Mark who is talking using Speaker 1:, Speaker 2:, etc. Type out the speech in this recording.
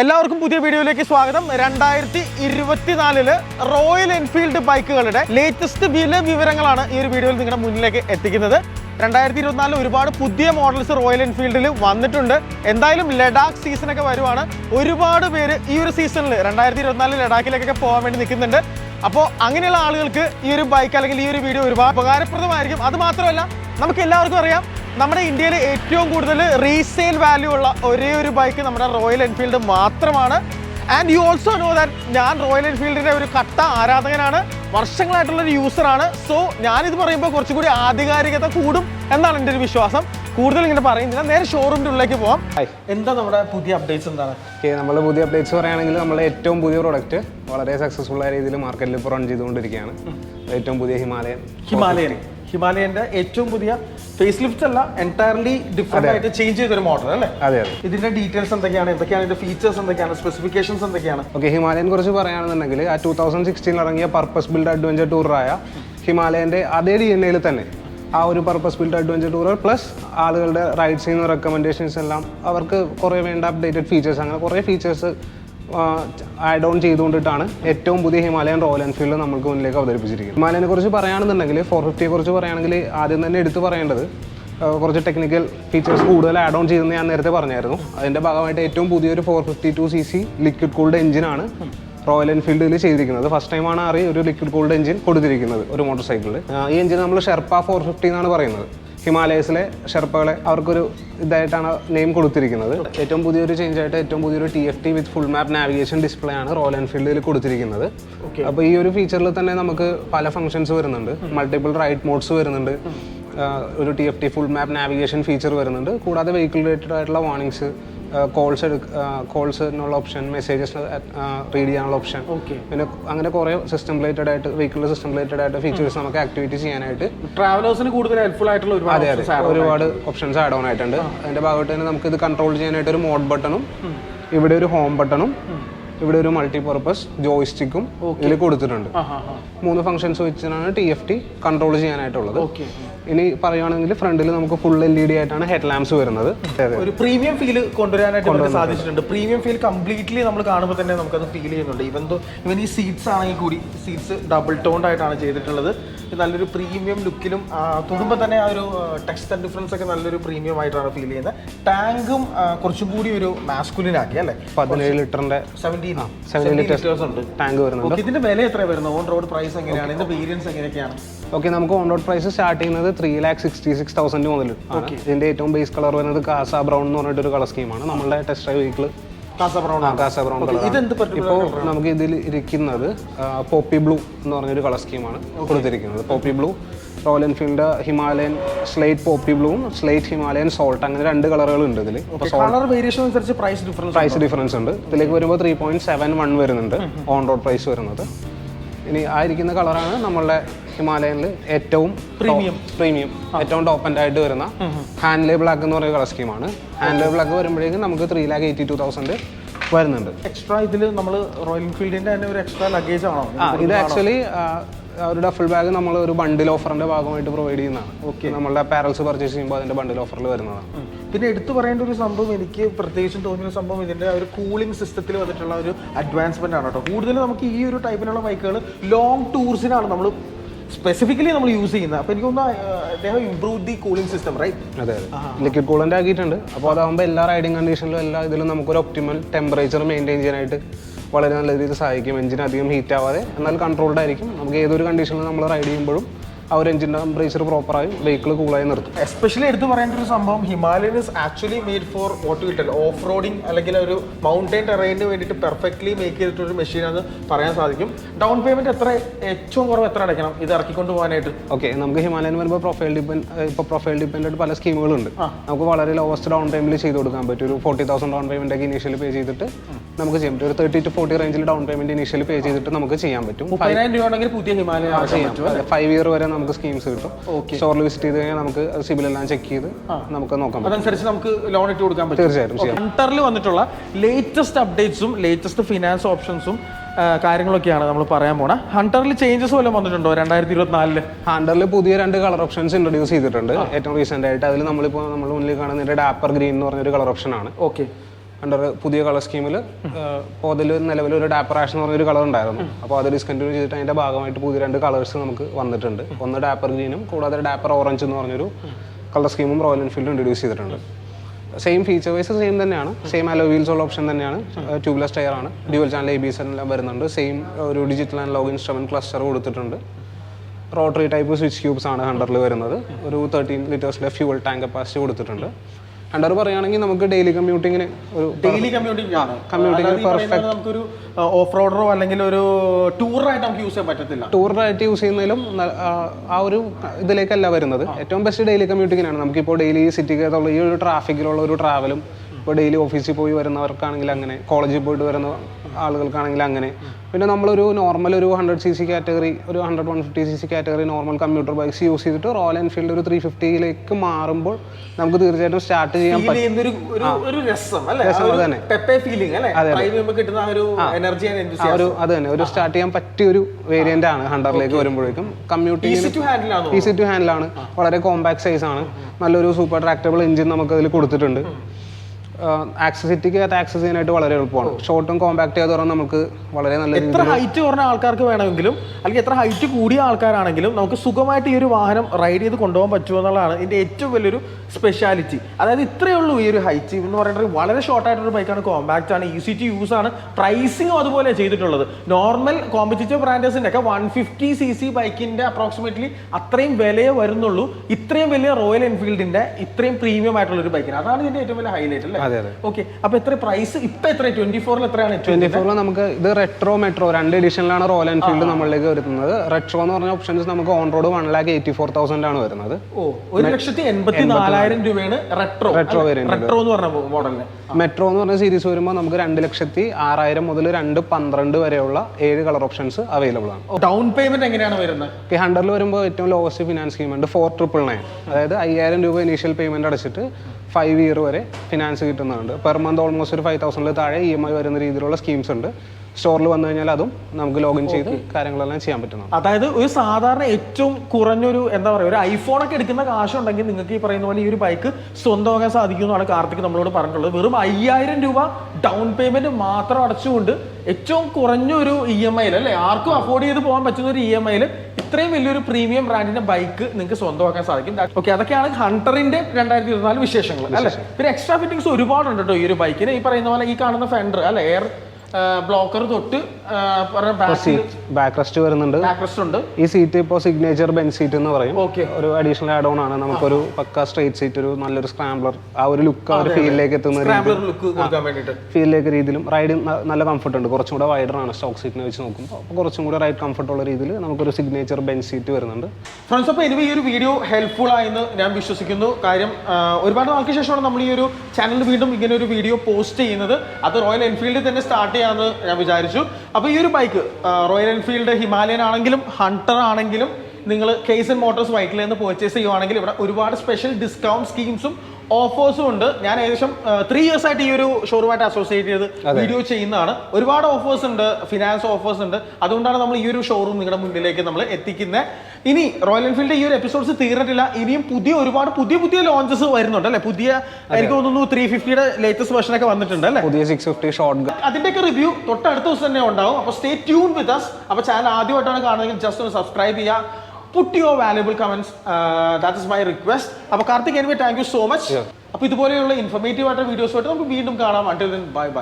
Speaker 1: എല്ലാവർക്കും പുതിയ വീഡിയോയിലേക്ക് സ്വാഗതം. രണ്ടായിരത്തി ഇരുപത്തിനാലിൽ റോയൽ എൻഫീൽഡ് ബൈക്കുകളുടെ ലേറ്റസ്റ്റ് വില വിവരങ്ങളാണ് ഈ ഒരു വീഡിയോയിൽ നിങ്ങളുടെ മുന്നിലേക്ക് എത്തിക്കുന്നത്. രണ്ടായിരത്തി ഇരുപത്തിനാലിൽ ഒരുപാട് പുതിയ മോഡൽസ് റോയൽ എൻഫീൽഡിൽ വന്നിട്ടുണ്ട്. എന്തായാലും ലഡാക്ക് സീസണൊക്കെ വരുവാണ്. ഒരുപാട് പേര് ഈ ഒരു സീസണിൽ രണ്ടായിരത്തി ഇരുപത്തിനാലിൽ ലഡാക്കിലേക്കൊക്കെ പോകാൻ വേണ്ടി നിൽക്കുന്നുണ്ട്. അപ്പോൾ അങ്ങനെയുള്ള ആളുകൾക്ക് ഈ ഒരു ബൈക്ക് അല്ലെങ്കിൽ ഈ ഒരു വീഡിയോ ഒരുപാട് ഉപകാരപ്രദമായിരിക്കും. അത് മാത്രമല്ല നമുക്ക് എല്ലാവർക്കും അറിയാം നമ്മുടെ ഇന്ത്യയിൽ ഏറ്റവും കൂടുതൽ റീസെയിൽ വാല്യൂ ഉള്ള ഒരേ ഒരു ബൈക്ക് നമ്മുടെ റോയൽ എൻഫീൽഡ് മാത്രമാണ്. And you also know that ഞാൻ റോയൽ എൻഫീൽഡിന്റെ ഒരു കട്ട ആരാധകനാണ്. വർഷങ്ങളായിട്ടുള്ളൊരു യൂസറാണ് സോ ഞാനിത് പറയുമ്പോൾ കുറച്ചുകൂടി ആധികാരികത കൂടും എന്നാണ് എന്റെ ഒരു വിശ്വാസം. കൂടുതൽ ഇങ്ങനെ പറയുന്നില്ല. നേരെ ഷോറൂമിന്റെ ഉള്ളിലേക്ക് പോവാം. എന്താ നമ്മുടെ പുതിയ അപ്ഡേറ്റ്സ് എന്താണ്?
Speaker 2: ഓക്കെ നമ്മുടെ പുതിയ അപ്ഡേറ്റ്സ് പറയുകയാണെങ്കിൽ നമ്മളെ ഏറ്റവും പുതിയ പ്രൊഡക്റ്റ് വളരെ സക്സസ്ഫുൾ ആയ രീതിയിൽ മാർക്കറ്റിൽ ഇപ്പോൾ റൺ ചെയ്തുകൊണ്ടിരിക്കുകയാണ്. ഏറ്റവും പുതിയ ഹിമാലയൻ.
Speaker 1: ഹിമാലയൻ. ഹിമാലയന്റെ ഏറ്റവും പുതിയ ഫേസ് ലിഫ്റ്റ് അല്ല എന്റയർലി ഡിഫറെന്റ് ആയിട്ട് ചേഞ്ച് ചെയ്തൊരു മോഡൽ അല്ലേ?
Speaker 2: അതെ അതെ.
Speaker 1: ഇതിന്റെ ഡീറ്റെയിൽസ് എന്തൊക്കെയാണ് എന്തൊക്കെയാണ് ഇതിന്റെ ഫീച്ചേഴ്സ് എന്തൊക്കെയാണ് സ്പെസിഫിക്കേഷൻസ് എന്തൊക്കെയാണ്?
Speaker 2: ഓക്കെ ഹിമാലയൻ കുറിച്ച് പറയുകയാണെന്നുണ്ടെങ്കിൽ ആ ടൂ തൗസൻഡ് സിക്സ്റ്റീനിൽ ഇറങ്ങിയ പർപ്പസ് ബിൽഡ് അഡ്വഞ്ചർ ടൂറായ ഹിമാലയന്റെ അതേ ഡി എൻ എയിൽ തന്നെ ആ ഒരു purpose build adventure tour plus ആളുകളുടെ റൈഡ്സ് ചെയ്യുന്ന റെക്കമെൻഡേഷൻസ് എല്ലാം അവർക്ക് കുറേ വേണ്ട അപ്ഡേറ്റഡ് ഫീച്ചേഴ്സ് അങ്ങനെ കുറേ ഫീച്ചേഴ്സ് ആഡ് ഓൺ ചെയ്തുകൊണ്ടിട്ടാണ് ഏറ്റവും പുതിയ ഹിമാലയൻ റോയൽ എൻഫീൽഡ് നമുക്ക് മുന്നിലേക്ക് അവതരിപ്പിച്ചിരിക്കുന്നത്. ഹിമാലയനെ കുറിച്ച് പറയുകയാണെന്നുണ്ടെങ്കിൽ ഫോർ ഫിഫ്റ്റിയെ കുറിച്ച് പറയുകയാണെങ്കിൽ ആദ്യം തന്നെ എടുത്തു പറയേണ്ടത് കുറച്ച് ടെക്നിക്കൽ ഫീച്ചേഴ്സ് കൂടുതൽ ആഡ് ഓൺ ചെയ്തെന്ന് ഞാൻ നേരത്തെ പറഞ്ഞായിരുന്നു. അതിന്റെ ഭാഗമായിട്ട് ഏറ്റവും പുതിയൊരു four fifty two C C liquid cooled എഞ്ചിനാണ് റോയൽ എൻഫീൽഡിൽ ചെയ്തിരിക്കുന്നത്. ഫസ്റ്റ് ടൈമാണ് അറി ഒരു ലിക്വിഡ് കൂൾഡ് എഞ്ചിൻ കൊടുത്തിരിക്കുന്നത് ഒരു മോട്ടോർ സൈക്കിളിൽ ഈ എഞ്ചിൻ നമ്മൾ ഷെർപ്പ ഫോർ ഫിഫ്റ്റി എന്നാണ് പറയുന്നത്. ഹിമാലയസിലെ ഷെർപ്പകളെ അവർക്കൊരു ഇതായിട്ടാണ് നെയിം കൊടുത്തിരിക്കുന്നത്. ഏറ്റവും പുതിയൊരു ചേഞ്ച് ആയിട്ട് ഏറ്റവും പുതിയൊരു T F T with full map navigation display ആണ് റോയൽ എൻഫീൽഡിൽ കൊടുത്തിരിക്കുന്നത്. അപ്പോൾ ഈ ഒരു ഫീച്ചറിൽ തന്നെ നമുക്ക് പല ഫംഗ്ഷൻസ് വരുന്നുണ്ട്. മൾട്ടിപ്പിൾ റൈഡ് മോഡ്സ് വരുന്നുണ്ട്. ഒരു T F T full map navigation feature വരുന്നുണ്ട്. കൂടാതെ വെഹിക്കിൾ റിലേറ്റഡ് ആയിട്ടുള്ള വാർണിംഗ്സ് കോൾസ് കോൾസ് എന്നുള്ള ഓപ്ഷൻ മെസ്സേജസ് റീഡ് ചെയ്യാനുള്ള ഓപ്ഷൻ. പിന്നെ അങ്ങനെ കുറേ സിസ്റ്റം റിലേറ്റഡ് ആയിട്ട് വെഹിക്കിൾ സിസ്റ്റം റിലേറ്റഡ് ആയിട്ട് ഫീച്ചേഴ്സ് നമുക്ക് ആക്ടിവിറ്റി ചെയ്യാനായിട്ട്
Speaker 1: ട്രാവലേഴ്സിന് കൂടുതൽ ഹെൽപ്ഫുൾ ആയിട്ടുള്ള ഒരുപാട്
Speaker 2: ഒരുപാട് ഓപ്ഷൻസ് ആഡ് ഓൺ ആയിട്ടുണ്ട്. അതിന്റെ ഭാഗമായിട്ട് തന്നെ നമുക്ക് ഇത് കൺട്രോൾ ചെയ്യാനായിട്ട് ഒരു മോഡ് ബട്ടണും ഇവിടെ ഒരു ഹോം ബട്ടണും ഇവിടെ ഒരു മൾട്ടി പർപ്പസ് ജോയിസ്റ്റിക്കും ഇതിൽ കൊടുത്തിട്ടുണ്ട്. മൂന്ന് ഫംഗ്ഷൻസ് വെച്ചാണ് ടി എഫ് ടി കൺട്രോൾ ചെയ്യാനായിട്ടുള്ളത്. ഇനി പറയുകയാണെങ്കിൽ ഫ്രണ്ടിൽ നമുക്ക് ഫുൾ എൽ ഇ ഡി ആയിട്ടാണ് ഹെഡ് ലാംപ്സ് വരുന്നത്
Speaker 1: ഒരു പ്രീമിയം ഫീൽ കൊണ്ടുവരാനായിട്ട് നമുക്ക് സാധിച്ചിട്ടുണ്ട്. പ്രീമിയം ഫീൽ കംപ്ലീറ്റ്ലി നമ്മൾ കാണുമ്പോൾ തന്നെ നമുക്ക് അത് ഫീൽ ചെയ്യുന്നുണ്ട് ഇവൻ ഇവൻ ഈ സീറ്റ്സ് ആണെങ്കിൽ കൂടി സീറ്റ്സ് ഡബിൾ ടോൺഡ് ആയിട്ടാണ് ചെയ്തിട്ടുള്ളത്. നല്ലൊരു പ്രീമിയം ലുക്കിലും തൊടുമ്പോൾ തന്നെ ആ ഒരു ടെക്സ്റ്റ് ആൻഡ് ഡിഫറൻസ് ഒക്കെ നല്ലൊരു പ്രീമിയം ആയിട്ടാണ് ഫീൽ ചെയ്യുന്നത്. ടാങ്കും കുറച്ചും കൂടി ഒരു മാസ്കുലിൻ ആക്കി അല്ലേ?
Speaker 2: പതിനേഴ് ലിറ്ററിന്റെ സെവന്റീൻ
Speaker 1: ലിറ്റേഴ്സ് ഉണ്ട്.
Speaker 2: ടാങ്ക് വരുന്നുണ്ട്.
Speaker 1: ഓക്കെ ഇതിന്റെ വില എത്ര വരുന്നത്? ഓൺ റോഡ് പ്രൈസ് എങ്ങനെയാണ്? ഇതിന്റെ വേരിയൻസ് എങ്ങനെയൊക്കെയാണ്?
Speaker 2: ഓക്കെ നമുക്ക് ഓൺ റോഡ് പ്രൈസ് സ്റ്റാർട്ട് ചെയ്യുന്നത് three lakh sixty six thousand മുതൽ ഇതിന്റെ ഏറ്റവും ബേസ് കളർ വരുന്നത് കാസ ബ്രൗൺ എന്ന് പറഞ്ഞിട്ട് ഒരു കളർ സ്കീമാണ് നമ്മുടെ ടെസ്റ്റ് ഡ്രൈവ് വെഹിക്കിൾ ഇപ്പോൾ നമുക്ക് ഇതിൽ ഇരിക്കുന്നത് പോപ്പി ബ്ലൂ എന്ന് പറഞ്ഞൊരു കളർ സ്കീമാണ് കൊടുത്തിരിക്കുന്നത്. Poppy blue Royal Enfield Himalayan slate poppy ബ്ലൂവും സ്ലേറ്റ് ഹിമാലയൻ സോൾട്ട് അങ്ങനെ രണ്ട് കളറുകൾ ഉണ്ട് ഇതിൽ
Speaker 1: വേരിയേഷൻ അനുസരിച്ച് പ്രൈസ് ഡിഫറൻസ്
Speaker 2: പ്രൈസ് ഡിഫറൻസ് ഉണ്ട്. ഇതിലേക്ക് വരുമ്പോൾ ത്രീ പോയിന്റ് സെവൻ വൺ വരുന്നുണ്ട് ഓൺ റോഡ് പ്രൈസ് വരുന്നത്. ഇനി ആയിരിക്കുന്ന ഇരിക്കുന്ന കളറാണ് നമ്മളുടെ ഹിമാലയനിൽ ഏറ്റവും പ്രീമിയം പ്രീമിയം ഏറ്റവും ടോപ്പ് എൻഡ് ആയിട്ട് വരുന്ന ഹാൻഡ്ലേ ബ്ലാക്ക് എന്ന് പറയുന്ന കളർ സ്കീമാണ്. ഹാൻഡ്ലേ ബ്ലാക്ക് വരുമ്പോഴേക്കും നമുക്ക് three lakh eighty two thousand വരുന്നുണ്ട്.
Speaker 1: എക്സ്ട്രാ ഇതിൽ നമ്മൾ റോയൽ എൻഫീൽഡിന്റെ തന്നെ ഒരു എക്സ്ട്രാ ലഗേജ് ആണോ?
Speaker 2: ഇത് ആക്ച്വലി ഒരു ഡഫിൾ ബാഗ് നമ്മൾ ഒരു ബണ്ടിൽ ഓഫറിന്റെ ഭാഗമായിട്ട് പ്രൊവൈഡ് ചെയ്യുന്നതാണ്. ഓക്കെ നമ്മളുടെ പാരൽസ് പർച്ചേസ് ചെയ്യുമ്പോൾ അതിന്റെ ബണ്ടിൽ ഓഫറിൽ വരുന്നതാണ്.
Speaker 1: പിന്നെ എടുത്തു പറയേണ്ട ഒരു സംഭവം എനിക്ക് പ്രത്യേകിച്ചും തോന്നിയ സംഭവം ഇതിന്റെ ഒരു കൂളിംഗ് സിസ്റ്റത്തിൽ വന്നിട്ടുള്ള ഒരു അഡ്വാൻസ്മെന്റ് ആണ് കേട്ടോ. കൂടുതലും നമുക്ക് ഈ ഒരു ടൈപ്പിലുള്ള ബൈക്കുകൾ ലോങ് ടൂർസിനാണ് നമ്മൾ സ്പെസിഫിക്കലി നമ്മൾ യൂസ് ചെയ്യുന്ന അപ്പോൾ എനിക്ക് തോന്നുന്നു improve the cooling system right
Speaker 2: അതെ അതെ. ലിക്വിഡ് കൂളന്റ് ആക്കിയിട്ടുണ്ട്. അപ്പോൾ അതാകുമ്പോൾ എല്ലാ റൈഡിങ് കണ്ടീഷനിലും എല്ലാ ഇതിലും നമുക്കൊരു ഒപ്റ്റിമൽ ടെമ്പറേച്ചർ മെയിന്റെയിൻ ചെയ്യാനായിട്ട് വളരെ നല്ല രീതിയിൽ സഹായിക്കും. എഞ്ചിൻ അധികം ഹീറ്റ് ആവാതെ. എന്നാൽ കൺട്രോൾഡ് ആയിരിക്കും. നമുക്ക് ഏതൊരു കണ്ടീഷനിലും നമ്മൾ റൈഡ് ചെയ്യുമ്പോഴും ആ ഒരു എഞ്ചിൻ ടെമ്പറേച്ചർ പ്രോപ്പറായും വെഹിക്കിൾ കൂളായി നിർത്തും.
Speaker 1: എസ്പെഷ്യലി എടുത്തു പറയേണ്ട ഒരു സംഭവം Himalayan is actually made for vote കിട്ടൽ ഓഫ് റോഡിങ് അല്ലെങ്കിൽ ഒരു മൗണ്ടൻ ടെറൈനിന് വേണ്ടിയിട്ട് പെർഫെക്റ്റ്ലി മേക്ക് ചെയ്തിട്ടൊരു മെഷീനാണെന്ന് പറയാൻ സാധിക്കും. ഡൗൺ പേയ്മെന്റ് എത്ര ഏറ്റവും കുറവ് എത്ര അടയ്ക്കണം? ഇത് ഇറക്കിക്കൊണ്ട് പോകാനായിട്ട്.
Speaker 2: ഓക്കെ നമുക്ക് ഹിമാലയൻ വരുമ്പോൾ പ്രൊഫൈൽ ഡിപ്പെൻഡ് ഇപ്പോൾ പ്രൊഫൈൽ ഡിപ്പെൻഡ് പല സ്കീമുകളുണ്ട് നമുക്ക് വളരെ ലോവസ്റ്റ് ഡൗൺ പേയ്മെന്റ് ചെയ്ത് കൊടുക്കാൻ പറ്റും. ഒരു ഫോർട്ടി തൗസൻഡ് ഡൗൺ പേയ്മെന്റ് ഒക്കെ ഇനീഷ്യലി പേ ചെയ്തിട്ട് നമുക്ക് ചെയ്യാൻ പറ്റും ഒരു തേർട്ടി ടു ഫോർട്ടി റേഞ്ചിൽ ഡൗൺ പേയ്മെന്റ് ഇനീഷ്യൽ പേ ചെയ്തിട്ട് നമുക്ക് ചെയ്യാൻ പറ്റും.
Speaker 1: മുപ്പതിനായിരം രൂപ ആണെങ്കിൽ പുതിയ ഹിമാലയ
Speaker 2: ചെയ്യാം. ഫൈവ് ഇയർ വരെ നമുക്ക് സ്കീംസ് കിട്ടും. സ്റ്റോറിൽ വിസിറ്റ് ചെയ്ത് കഴിഞ്ഞാൽ നമുക്ക് സിബിൽ എല്ലാം ചെക്ക് ചെയ്ത് നമുക്ക് നോക്കാം.
Speaker 1: അതനുസരിച്ച് നമുക്ക് ലോൺ ഇട്ട് കൊടുക്കാൻ പറ്റും.
Speaker 2: തീർച്ചയായിട്ടും ചെയ്യാം.
Speaker 1: ഹണ്ടറിൽ വന്നിട്ടുള്ള ലേറ്റസ്റ്റ് അപ്ഡേറ്റ്സും ലേറ്റസ്റ്റ് ഫിനാൻസ് ഓപ്ഷൻസും കാര്യങ്ങളൊക്കെയാണ് നമ്മൾ പറയാൻ പോണ. ഹണ്ടറിൽ ചേഞ്ചസ് വല്ലതും വന്നിട്ടുണ്ടോ രണ്ടായിരത്തി ഇരുപത്തിനാലിൽ?
Speaker 2: ഹണ്ടറിൽ പുതിയ രണ്ട് കളർ ഓപ്ഷൻസ് ഇൻട്രൊഡ്യൂസ് ചെയ്തിട്ടുണ്ട്. ഏറ്റവും റീസെന്റ് ആയിട്ട് അതിൽ നമ്മളിപ്പോൾ നമ്മൾ മുന്നിൽ കാണുന്ന ഡാപ്പർ ഗ്രീൻ എന്ന് പറഞ്ഞൊരു കളർ ഓപ്ഷൻ ആണ്.
Speaker 1: ഓക്കെ
Speaker 2: അണ്ടർ പുതിയ കളർ സ്കീമിൽ അതിൽ നിലവിൽ ഒരു ഡാപ്പർ ആഷ് എന്ന് പറഞ്ഞൊരു കളർ ഉണ്ടായിരുന്നു. അപ്പോൾ അത് ഡിസ്കണ്ടിന്യൂ ചെയ്തിട്ട് അതിന്റെ ഭാഗമായിട്ട് പുതിയ രണ്ട് കളേഴ്സ് നമുക്ക് വന്നിട്ടുണ്ട്. ഒന്ന് ഡാപ്പർ ഗ്രീനും കൂടാതെ ഡാപ്പർ ഓറഞ്ച് എന്ന് പറഞ്ഞൊരു കളർ സ്കീമും റോയൽ എൻഫീൽഡ് ഇൻട്രൊഡ്യൂസ് ചെയ്തിട്ടുണ്ട്. സെയിം ഫീച്ചർ വൈസ് സെയിം തന്നെയാണ്. സെയിം അലോ വീൽസ് ഉള്ള ഓപ്ഷൻ തന്നെയാണ്. ട്യൂബ്ലെസ് ടയർ ആണ്. Dual channel A B S എല്ലാം വരുന്നുണ്ട്. സെയിം ഒരു digital analog instrument cluster കൊടുത്തിട്ടുണ്ട്. റോട്ടറി ടൈപ്പ് സ്വിച്ച് ക്യൂബ്സ് ആണ് ഹണ്ടറിൽ വരുന്നത്. ഒരു തേർട്ടീൻ ലിറ്റേഴ്സിലെ ഫ്യൂവൽ ടാങ്ക് കപ്പാസിറ്റി കൊടുത്തിട്ടുണ്ട്. ഹണ്ടർ പറയുകയാണെങ്കിൽ നമുക്ക് ഡെയിലി കമ്മ്യൂട്ടിങ്ങിന് ഒരു
Speaker 1: ഡെയിലി കമ്മ്യൂട്ടിംഗ് ആണ്.
Speaker 2: കമ്മ്യൂട്ടിങ്
Speaker 1: പെർഫെക്റ്റ് നമുക്ക് ഒരു നമുക്കൊരു ഓഫ് റോഡറോ അല്ലെങ്കിൽ ഒരു ടൂറായിട്ട് നമുക്ക് യൂസ് ചെയ്യാൻ പറ്റത്തില്ല.
Speaker 2: ടൂറായിട്ട് യൂസ് ചെയ്യുന്നതിലും ആ- ആ ഒരു ഇതിലേക്കല്ല വരുന്നത്. ഏറ്റവും ബെസ്റ്റ് ഡെയിലി കമ്മ്യൂട്ടിങ്ങിനാണ് നമുക്കിപ്പോൾ ഡെയിലി സിറ്റിക്കകത്തുള്ള ഈ ഒരു ട്രാഫിക്കിലുള്ള ഒരു ട്രാവലും ഇപ്പോൾ ഡെയിലി ഓഫീസിൽ പോയി വരുന്നവർക്കാണെങ്കിൽ അങ്ങനെ കോളേജിൽ പോയിട്ട് വരുന്ന ആളുകൾക്കാണെങ്കിൽ അങ്ങനെ. പിന്നെ നമ്മളൊരു നോർമൽ ഒരു ഹൺഡ്രഡ് സി സി കാറ്റഗറി ഒരു hundred one fifty C C category normal commuter bikes use ചെയ്തിട്ട് റോയൽ എൻഫീൽഡ് ഒരു ത്രീ ഫിഫ്റ്റിയിലേക്ക് മാറുമ്പോൾ നമുക്ക് തീർച്ചയായിട്ടും സ്റ്റാർട്ട് ചെയ്യാൻ പറ്റും. അത് തന്നെ. ഒരു സ്റ്റാർട്ട് ചെയ്യാൻ പറ്റിയ ഒരു വേരിയന്റ് ആണ് ഹണ്ടറിലേക്ക് വരുമ്പോഴേക്കും. കമ്മ്യൂട്ടിങ്
Speaker 1: ഈസി ടു ഹാൻഡിൽ ആണ്?
Speaker 2: ഈസി ടു ഹാൻഡിൽ ആണ്. വളരെ കോമ്പാക്ട് സൈസ് ആണ്. നല്ലൊരു സൂപ്പർ ട്രാക്ടബിൾ എഞ്ചിൻ നമുക്ക് അതിൽ കൊടുത്തിട്ടുണ്ട് ആക്സസിറ്റിക്ക് ആക്സസ് ചെയ്യാനായിട്ട് വളരെ എളുപ്പമാണ്. ഷോർട്ടും കോമ്പാക്ട് ചെയ്ത് പറഞ്ഞാൽ നമുക്ക് വളരെ നല്ല
Speaker 1: എത്ര ഹൈറ്റ് കുറഞ്ഞ ആൾക്കാർക്ക് വേണമെങ്കിലും അല്ലെങ്കിൽ എത്ര ഹൈറ്റ് കൂടിയ ആൾക്കാരാണെങ്കിലും നമുക്ക് സുഖമായിട്ട് ഈ ഒരു വാഹനം റൈഡ് ചെയ്ത് കൊണ്ടുപോകാൻ പറ്റുമെന്നുള്ളതാണ് ഇതിന്റെ ഏറ്റവും വലിയൊരു സ്പെഷ്യാലിറ്റി അതായത് ഇത്രയേ ഉള്ളൂ ഈ ഒരു ഹൈറ്റ് എന്ന് പറയുന്നത് വളരെ ഷോർട്ട് ആയിട്ടൊരു ബൈക്കാണ് കോമ്പാക്റ്റ് ആണ് ഈസി ടു യൂസ് ആണ്. പ്രൈസിങ്ങും അതുപോലെ ചെയ്തിട്ടുള്ളത്. നോർമൽ കോമ്പറ്റീറ്റീവ് ബ്രാൻഡേഴ്സിന്റെ ഒക്കെ വൺ ഫിഫ്റ്റി സി സി ബൈക്കിന്റെ അപ്രോക്സിമേറ്റ്ലി അത്രയും വിലയെ വരുന്നുള്ളൂ. ഇത്രയും വലിയ റോയൽ എൻഫീൽഡിന്റെ ഇത്രയും പ്രീമിയം ആയിട്ടുള്ള ഒരു ബൈക്കിന് അതാണ് ഇതിന്റെ ഏറ്റവും വലിയ ഹൈലൈറ്റ് അല്ലേ?
Speaker 2: അതെ അതെ.
Speaker 1: ഓക്കെ അപ്പൊ എത്ര പ്രൈസ് ഇപ്പൊ എത്ര? ട്വന്റി ഫോറിൽ എത്രയാണ് ഏറ്റവും
Speaker 2: ട്വന്റി ഫോറിൽ നമുക്ക് ഇത് റെട്രോ മെട്രോ രണ്ട് എഡിഷനിലാണ് റോയൽ എൻഫീൽഡ് നമ്മളിലേക്ക് വരുന്നത്. റെട്രോ എന്ന് പറഞ്ഞ ഓപ്ഷൻസ് നമുക്ക് on road one lakh eighty four thousand ആണ് വരുന്നത്.
Speaker 1: ഓ ഒരു ലക്ഷത്തി എൺപത്തി നാലായിരം രൂപയാണ് റെട്രോ
Speaker 2: റെട്രോ variant
Speaker 1: റെട്രോ എന്ന് പറഞ്ഞ മോഡലിന്
Speaker 2: മെട്രോ എന്ന് പറഞ്ഞ സീരീസ് വരുമ്പോൾ നമുക്ക് രണ്ട് ലക്ഷത്തി ആറായിരം മുതൽ രണ്ട് പന്ത്രണ്ട് വരെയുള്ള ഏഴ് കളർ ഓപ്ഷൻസ് അവൈലബിൾ ആണ്.
Speaker 1: ഡൗൺ പേയ്മെന്റ് എങ്ങനെയാണ് വരുന്നത്?
Speaker 2: ഹൺഡ്രഡിൽ വരുമ്പോൾ ഏറ്റവും ലോവസ്റ്റ് ഫിനാൻസ് സ്കീം ഉണ്ട്. ഫോർ ട്രിപ്പിൾ നയൻ അതായത് അയ്യായിരം രൂപ ഇനീഷ്യൽ പേയ്മെന്റ് അടച്ചിട്ട് ഫൈവ് ഇയർ വരെ ഫിനാൻസ് കിട്ടുന്നുണ്ട് പെർ മന്ത് ഓൾമോസ്റ്റ് ഒരു ഫൈവ് തൗസൻഡിൽ താഴെ ഇ എം ഐ വരുന്ന രീതിയിലുള്ള സ്കീംസ് ഉണ്ട്. സ്റ്റോറിൽ വന്നു കഴിഞ്ഞാൽ അതും നമുക്ക് ലോഗിൻ ചെയ്ത് കാര്യങ്ങളെല്ലാം ചെയ്യാൻ പറ്റുന്നതാണ്.
Speaker 1: അതായത് ഒരു സാധാരണ ഏറ്റവും കുറഞ്ഞൊരു എന്താ പറയുക ഒരു ഐഫോൺ ഒക്കെ എടുക്കുന്ന കാശുണ്ടെങ്കിൽ നിങ്ങൾക്ക് ഈ പറയുന്ന പോലെ ഈ ഒരു ബൈക്ക് സ്വന്തമാക്കാൻ സാധിക്കുമെന്നാണ് കാർത്തിക് നമ്മളോട് പറഞ്ഞിട്ടുള്ളത്. വെറും അയ്യായിരം രൂപ ഡൗൺ പേയ്മെന്റ് മാത്രം അടച്ചുകൊണ്ട് ഏറ്റവും കുറഞ്ഞൊരു ഇ എം ഐയിൽ അല്ലേ? ആർക്കും അഫോർഡ് ചെയ്ത് പോകാൻ പറ്റുന്ന ഒരു ഇ എം ഐയിൽ ഇത്രയും വലിയൊരു പ്രീമിയം ബ്രാൻഡിന്റെ ബൈക്ക് നിങ്ങൾക്ക് സ്വന്തമാക്കാൻ സാധിക്കും. ഓക്കെ അതൊക്കെയാണ് ഹണ്ടറിന്റെ രണ്ടായിരത്തി ഇരുപത്തിനാല് വിശേഷങ്ങൾ അല്ലേ? പിന്നെ എക്സ്ട്രാ ഫിറ്റിംഗ്സ് ഒരുപാടുണ്ട് കേട്ടോ ഈ ഒരു ബൈക്കിന് ഈ പറയുന്ന പോലെ ഈ കാണുന്ന ഫെൻഡർ അല്ലെ? എയർ ബ്ലോക്കർ തൊട്ട് ബാക്ക്
Speaker 2: റെസ്റ്റ് വരുന്നുണ്ട്.
Speaker 1: ഉണ്ട്.
Speaker 2: ഈ സീറ്റ് ഇപ്പോൾ സിഗ്നേച്ചർ ബെൻ സീറ്റ് എന്ന് പറയും. ഒരു അഡീഷണൽ ആഡ് ഓൺ ആണ്. നമുക്കൊരു പക്ക സ്ട്രേറ്റ് സീറ്റ് ഒരു നല്ലൊരു സ്ക്രാംബ്ലർ ആ ഒരു ലുക്ക് ആ ഒരു ഫീലിലേക്ക് എത്തുന്ന ഫീലിലേക്ക് രീതിയിലും റൈഡ് നല്ല കംഫർട്ട് ഉണ്ട്. കുറച്ചും കൂടെ വൈഡർ ആണ് സ്റ്റോക്ക് സീറ്റിനെ വെച്ച് നോക്കുമ്പോൾ അപ്പോൾ കുറച്ചും കൂടെ റൈഡ് കംഫർട്ട് ഉള്ള രീതിയിൽ നമുക്കൊരു സിഗ്നേച്ചർ ബെൻ സീറ്റ് വരുന്നുണ്ട്.
Speaker 1: ഫ്രണ്ട്സ് അപ്പോൾ എനിക്ക് ഈ ഒരു വീഡിയോ ഹെൽപ്ഫുൾ ആയെന്ന് ഞാൻ വിശ്വസിക്കുന്നു. കാര്യം ഒരുപാട് നാൾക്ക് ശേഷമാണ് നമ്മൾ ഈ ഒരു ചാനൽ വീണ്ടും ഇങ്ങനെ ഒരു വീഡിയോ പോസ്റ്റ് ചെയ്യുന്നത്. അത് റോയൽ എൻഫീൽഡിൽ തന്നെ സ്റ്റാർട്ട് ചെയ്യാമെന്ന് ഞാൻ വിചാരിച്ചു. അപ്പോൾ ഈ ഒരു ബൈക്ക് റോയൽ എൻഫീൽഡ് ഹിമാലയൻ ആണെങ്കിലും ഹണ്ടർ ആണെങ്കിലും നിങ്ങൾ കേസൻ മോട്ടോഴ്സ് ബൈക്കിൽ നിന്ന് പർച്ചേസ് ചെയ്യുവാണെങ്കിൽ ഇവിടെ ഒരുപാട് സ്പെഷ്യൽ ഡിസ്കൗണ്ട് സ്കീംസും ഓഫേഴ്സും ഉണ്ട്. ഞാൻ ഏകദേശം ത്രീ ഇയേഴ്സ് ആയിട്ട് ഈ ഒരു ഷോറൂമായിട്ട് അസോസിയേറ്റ് ചെയ്ത് വീഡിയോ ചെയ്യുന്നതാണ്. ഒരുപാട് ഓഫേഴ്സ് ഉണ്ട് ഫിനാൻസ് ഓഫേഴ്സ് ഉണ്ട്. അതുകൊണ്ടാണ് നമ്മൾ ഈ ഒരു ഷോറൂം നിങ്ങളുടെ മുന്നിലേക്ക് നമ്മൾ എത്തിക്കുന്നത് ഇനി റോയൽ എൻഫീൽഡ് ഈ ഒരു എപ്പിസോഡ്സ് തീർന്നിട്ടില്ല. ഇനിയും പുതിയ ഒരുപാട് പുതിയ പുതിയ ലോഞ്ചസ് വരുന്നുണ്ട് അല്ലെ? പുതിയ എനിക്ക് തോന്നുന്നു ത്രീ ഫിഫ്റ്റിയുടെ ലേറ്റസ്റ്റ് വെർഷൻ ഒക്കെ വന്നിട്ടുണ്ട് അല്ലെ?
Speaker 2: പുതിയ സിക്സ് ഫിഫ്റ്റി ഷോർട്ട്
Speaker 1: അതിന്റെയൊക്കെ റിവ്യൂ തൊട്ടടുത്ത ദിവസം തന്നെ ഉണ്ടാവും. അപ്പോൾ സ്റ്റേ ട്യൂൺ വിത്ത് അസ് അപ്പോൾ ചാനൽ ആദ്യമായിട്ടാണ് കാണുന്നതെങ്കിൽ ജസ്റ്റ് ഒന്ന് സബ്സ്ക്രൈബ് ചെയ്യുക. Put your valuable comments that is my request അപ്പോൾ Karthik anyway thank you so much അപ്പോൾ ഇതുപോലെയുള്ള ഇൻഫർമേറ്റീവ് ആയിട്ടുള്ള വീഡിയോസ് ആയിട്ട് നമുക്ക് വീണ്ടും കാണാം. Until bye bye